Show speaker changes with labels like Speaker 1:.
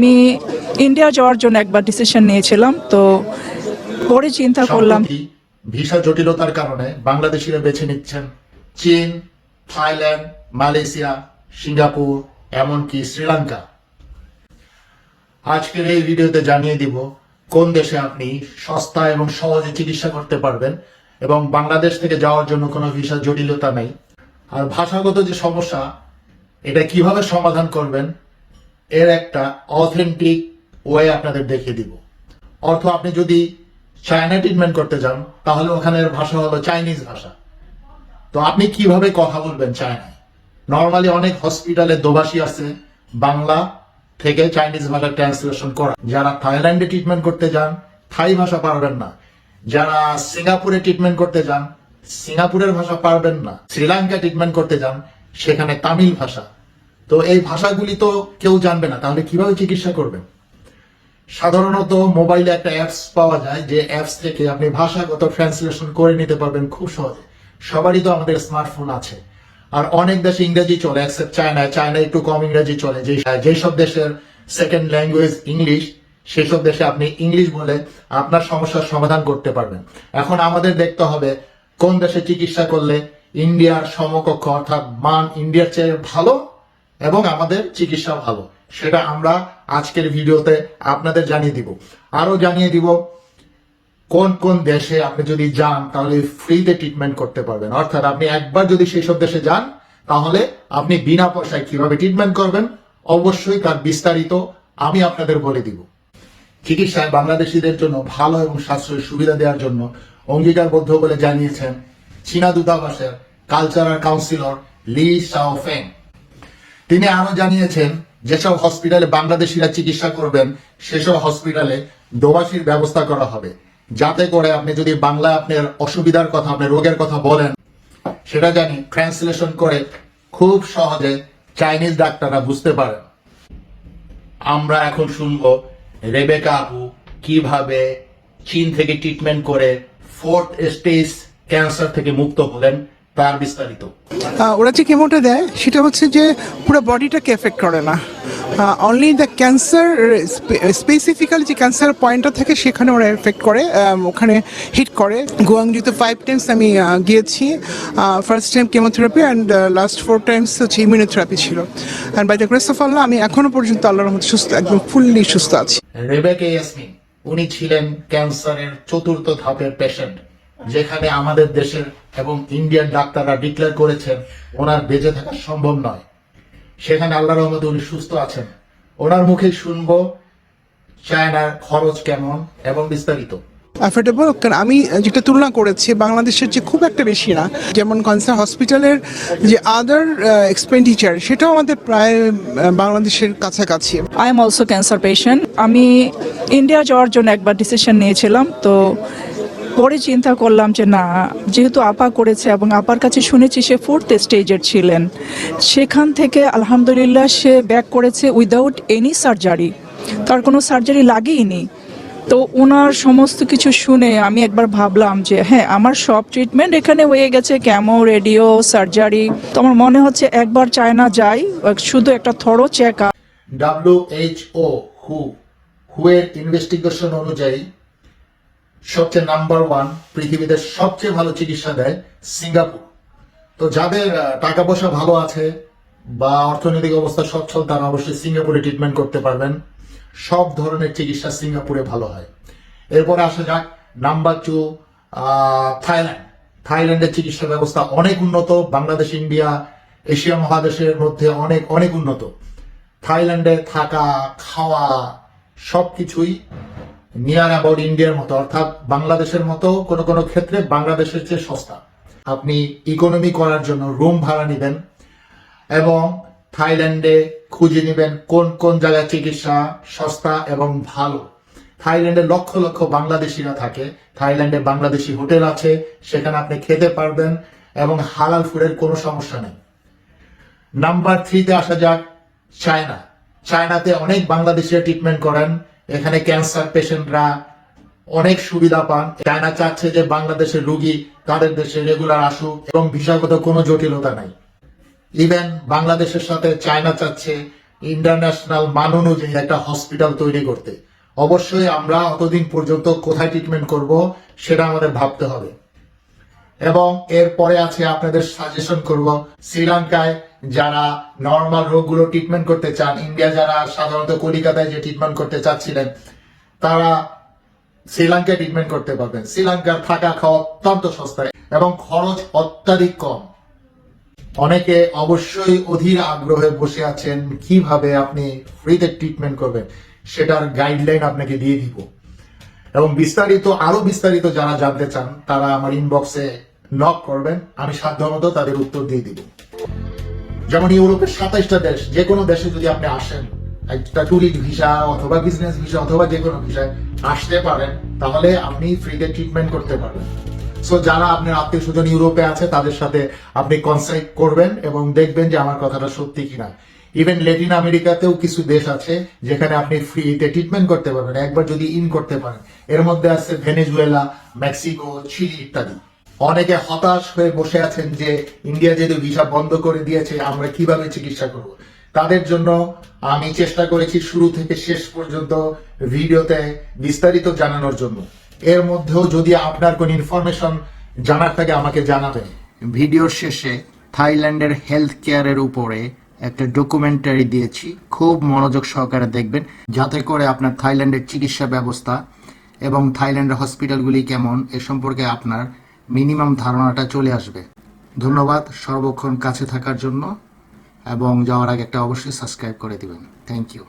Speaker 1: আমি ইন্ডিয়া যাওয়ার জন্য একবার ডিসিশন নিয়েছিলাম তো পরে চিন্তা করলাম।
Speaker 2: ভিসা জটিলতার কারণে বাংলাদেশিরা বেছে নিচ্ছেন চীন থাইল্যান্ড মালয়েশিয়া সিঙ্গাপুর এমনকি শ্রীলঙ্কা। আজকের এই ভিডিওতে জানিয়ে দিব কোন দেশে আপনি সস্তা এবং সহজে চিকিৎসা করতে পারবেন এবং বাংলাদেশ থেকে যাওয়ার জন্য কোনো ভিসা জটিলতা নেই। আর ভাষাগত যে সমস্যা এটা কীভাবে সমাধান করবেন এর একটা অথেন্টিক ওয়ে আপনাদের দেখিয়ে দিব। অর্থ আপনি যদি চায়না ট্রিটমেন্ট করতে যান, তাহলে ওখানের ভাষা হলো চাইনিজ ভাষা। তো আপনি কীভাবে কথা বলবেন চায়নায় নর্মালি অনেক হসপিটালে দোভাষী আছে, বাংলা থেকে চাইনিজ ভাষা ট্রান্সলেশন করা। যারা থাইল্যান্ডে ট্রিটমেন্ট করতে যান থাই ভাষা পারবেন না। যারা সিঙ্গাপুরে ট্রিটমেন্ট করতে যান সিঙ্গাপুরের ভাষা পারবেন না। শ্রীলঙ্কা ট্রিটমেন্ট করতে যান, সেখানে তামিল ভাষা। তো এই ভাষাগুলি তো কেউ জানবে না, তাহলে কীভাবে চিকিৎসা করবেন? সাধারণত মোবাইলে একটা অ্যাপস পাওয়া যায়, যে অ্যাপস থেকে আপনি ভাষাগত ট্রান্সলেশন করে নিতে পারবেন খুব সহজে। সবারই তো আমাদের স্মার্টফোন আছে। আর অনেক দেশে ইংরেজি চলে এক্সেপ্ট চায়নায় চায়নায় একটু কম ইংরেজি চলে। যে যেসব দেশের সেকেন্ড ল্যাঙ্গুয়েজ ইংলিশ সেসব দেশে আপনি ইংলিশ বলে আপনার সমস্যার সমাধান করতে পারবেন। এখন আমাদের দেখতে হবে কোন দেশে চিকিৎসা করলে ইন্ডিয়ার সমকক্ষ অর্থাৎ মান ইন্ডিয়ার চেয়ে ভালো এবং আমাদের চিকিৎসা ভালো। সেটা আমরা আজকের ভিডিওতে আপনাদের জানিয়ে দিব। আরও জানিয়ে দিব, কোন কোন দেশে আপনি যদি যান, তাহলে ফ্রিতে ট্রিটমেন্ট করতে পারবেন। অর্থাৎ আপনি একবার যদি সেই সব দেশে যান, তাহলে আপনি বিনা পয়সায় কীভাবে ট্রিটমেন্ট করবেন, অবশ্যই তার বিস্তারিত আমি আপনাদের বলে দিব। চিকিৎসায় বাংলাদেশিদের জন্য ভালো এবং সাশ্রয়ী সুবিধা দেওয়ার জন্য অঙ্গীকারবদ্ধ বলে জানিয়েছেন চীনা দূতাবাসের কালচারাল কাউন্সিলর লি শাও ফেং তিনি আরও জানিয়েছেন, যেসব হসপিটালে বাংলাদেশিরা চিকিৎসা করবেন, সেসব হসপিটালে দোবাসীর ব্যবস্থা করা হবে। যাতে করে আপনি যদি বাংলা আপনার অসুবিধার কথা, আপনার রোগের কথা বলেন, সেটা জানি ট্রান্সলেশন করে খুব সহজে চাইনিজ ডাক্তাররা বুঝতে পারেন আমরা এখন শুনব রেবেকা আপু কীভাবে চীন থেকে ট্রিটমেন্ট করে ফোর্থ স্টেজ ক্যান্সার থেকে মুক্ত হলেন। তার বিস্তারিত।
Speaker 3: ওরা যে কেমোটা দেয় সেটা হচ্ছে যে পুরো বডিটাকে এফেক্ট করে না। অনলি দ্য ক্যান্সার স্পেসিফিক্যালি যে ক্যান্সার পয়েন্টটা থাকে সেখানে ওরা এফেক্ট করে ওখানে হিট করে। গুয়াংজিতে ফাইভ টাইমস আমি গিয়েছি। First time chemotherapy and last four times হচ্ছে ইমিউনোথেরাপি ছিল। And by the grace of Allah আমি এখনও পর্যন্ত আল্লাহর রহমতে সুস্থ একদম ফুললি সুস্থ আছি।
Speaker 2: রেবেকা ইয়াসমিন উনি ছিলেন ক্যান্সারের চতুর্থ ধাপের পেশেন্ট যেখানে আমাদের দেশের এবং ইন্ডিয়ান ডাক্তাররা ডিক্লেয়ার করেছেন ওনার বেঁচে থাকা সম্ভব নয়। সেখানে আল্লাহ রহমতে উনি সুস্থ আছেন। ওনার মুখে শুনব চায়নার খরচ কেমন এবং বিস্তারিত।
Speaker 3: অ্যাফোর্ডেবল কারণ আমি যেটা তুলনা করেছি বাংলাদেশের যে খুব একটা বেশি না যেমন কনসার হসপিটালের যে আদার এক্সপেন্ডিচার সেটাও আমাদের প্রায় বাংলাদেশের কাছাকাছি।
Speaker 1: I am also cancer patient আমি ইন্ডিয়া যাওয়ার জন্য একবার ডিসিশন নিয়েছিলাম তো পরে চিন্তা করলাম যে না, যেহেতু আপা করেছে এবং আপার কাছে শুনেছি সে ফোর্থ স্টেজের ছিলেন, সেখান থেকে আলহামদুলিল্লাহ সে ব্যাক করেছে উইদাউট এনি সার্জারি তার কোনো সার্জারি লাগেইনি। তো ওনার সমস্ত কিছু শুনে আমি একবার ভাবলাম যে হ্যাঁ আমার সব ট্রিটমেন্ট এখানে হয়ে গেছে ক্যামো রেডিও সার্জারি তো আমার মনে হচ্ছে একবার চায়না যাই, শুধু একটা thorough check up
Speaker 2: WHO who who এর ইনভেস্টিগেশন অনুযায়ী সবচেয়ে নাম্বার ওয়ান পৃথিবীতে সবচেয়ে ভালো চিকিৎসা দেয় সিঙ্গাপুর। তো যাদের টাকা পয়সা ভালো আছে বা অর্থনৈতিক অবস্থা সচ্ছল, তারা অবশ্যই সিঙ্গাপুরে ট্রিটমেন্ট করতে পারবেন। সব ধরনের চিকিৎসা সিঙ্গাপুরে ভালো হয়। এরপরে আসা যাক নাম্বার টু থাইল্যান্ড। থাইল্যান্ডের চিকিৎসা ব্যবস্থা অনেক উন্নত, বাংলাদেশ, ইন্ডিয়া, এশিয়া মহাদেশের মধ্যে অনেক অনেক উন্নত। থাইল্যান্ডে থাকা, খাওয়া সবকিছুই নিয়ার অ্যাবাউট ইন্ডিয়ার মতো, অর্থাৎ বাংলাদেশের মতো কোনো কোনো ক্ষেত্রে বাংলাদেশের চেয়ে সস্তা। আপনি ইকোনমি করার জন্য রুম ভাড়া নেবেন এবং থাইল্যান্ডে খুঁজে নেবেন কোন কোন জায়গায় চিকিৎসা সস্তা এবং ভালো। থাইল্যান্ডে লক্ষ লক্ষ বাংলাদেশিরা থাকে, থাইল্যান্ডে বাংলাদেশি হোটেল আছে, সেখানে আপনি খেতে পারবেন এবং হালাল ফুডের কোনো সমস্যা নেই। নাম্বার থ্রিতে আসা যাক, চায়না। চায়নাতে অনেক বাংলাদেশিরা ট্রিটমেন্ট করেন এখানে ক্যান্সার পেশেন্টরা অনেক সুবিধা পান। চায়না চাচ্ছে যে বাংলাদেশের রুগী তাদের দেশে রেগুলার আসুক এবং ভিসাগত কোনো জটিলতা নাই। ইভেন বাংলাদেশের সাথে চায়না চাচ্ছে ইন্টারন্যাশনাল মান অনুযায়ী একটা হসপিটাল তৈরি করতে। অবশ্যই আমরা অতদিন পর্যন্ত কোথায় ট্রিটমেন্ট করব সেটা আমাদের ভাবতে হবে। এবং এরপরে আছে আপনাদের সাজেশন করব, শ্রীলঙ্কায় যারা নর্মাল রোগগুলো ট্রিটমেন্ট করতে চান ইন্ডিয়া যারা সাধারণত কলিকাতায় যে ট্রিটমেন্ট করতে চাচ্ছিলেন, তারা শ্রীলঙ্কায় ট্রিটমেন্ট করতে পারবেন। শ্রীলঙ্কার থাকা খাওয়া অত্যন্ত সস্তায় এবং খরচ অত্যাধিক কম। অনেকে অবশ্যই অধীর আগ্রহে বসে আছেন, কীভাবে আপনি ফ্রিতে ট্রিটমেন্ট করবেন, সেটার গাইডলাইন আপনাকে দিয়ে দিব। এবং বিস্তারিত, আরও বিস্তারিত যারা জানতে চান, তারা আমার ইনবক্সে নক করবেন, আমি সাধ্যমতো তাদের উত্তর দিয়ে দিব। যেমন ইউরোপের সাতাইশটা দেশ, যে কোনো দেশে যদি আপনি আসেন, একটা ট্যুরিস্ট ভিসা অথবা বিজনেস ভিসা অথবা যে কোনো ভিসায় আসতে পারেন, তাহলে আপনি ফ্রিতে ট্রিটমেন্ট করতে পারবেন। সো যারা আপনার আত্মীয় স্বজন ইউরোপে আছে, তাদের সাথে আপনি কনসাল্ট করবেন এবং দেখবেন যে আমার কথাটা সত্যি কিনা। ইভেন লেটিন আমেরিকাতেও কিছু দেশ আছে, যেখানে আপনি ফ্রিতে ট্রিটমেন্ট করতে পারবেন, একবার যদি ইন করতে পারেন। এর মধ্যে আছে ভেনেজুয়েলা মেক্সিকো চিলি ইত্যাদি। অনেকে হতাশ হয়ে বসে আছেন যে ইন্ডিয়া যেহেতু ভিসা বন্ধ করে দিয়েছে, আমরা কীভাবে চিকিৎসা করব? তাদের জন্য আমি চেষ্টা করেছি শুরু থেকে শেষ পর্যন্ত ভিডিওতে বিস্তারিত জানানোর জন্য। এর মধ্যেও যদি আপনার কোনো ইনফরমেশন জানার থাকে, আমাকে জানাবেন।
Speaker 4: ভিডিওর শেষে থাইল্যান্ডের হেলথ কেয়ারের উপরে একটা ডকুমেন্টারি দিয়েছি। খুব মনোযোগ সহকারে দেখবেন, যাতে করে আপনার থাইল্যান্ডের চিকিৎসা ব্যবস্থা এবং থাইল্যান্ডের হসপিটালগুলি কেমন, এ সম্পর্কে আপনার মিনিমাম ধারণাটা চলে আসবে। ধন্যবাদ সর্বক্ষণ কাছে থাকার জন্য এবং যাওয়ার আগে একটা অবশ্যই সাবস্ক্রাইব করে দিবেন। Thank you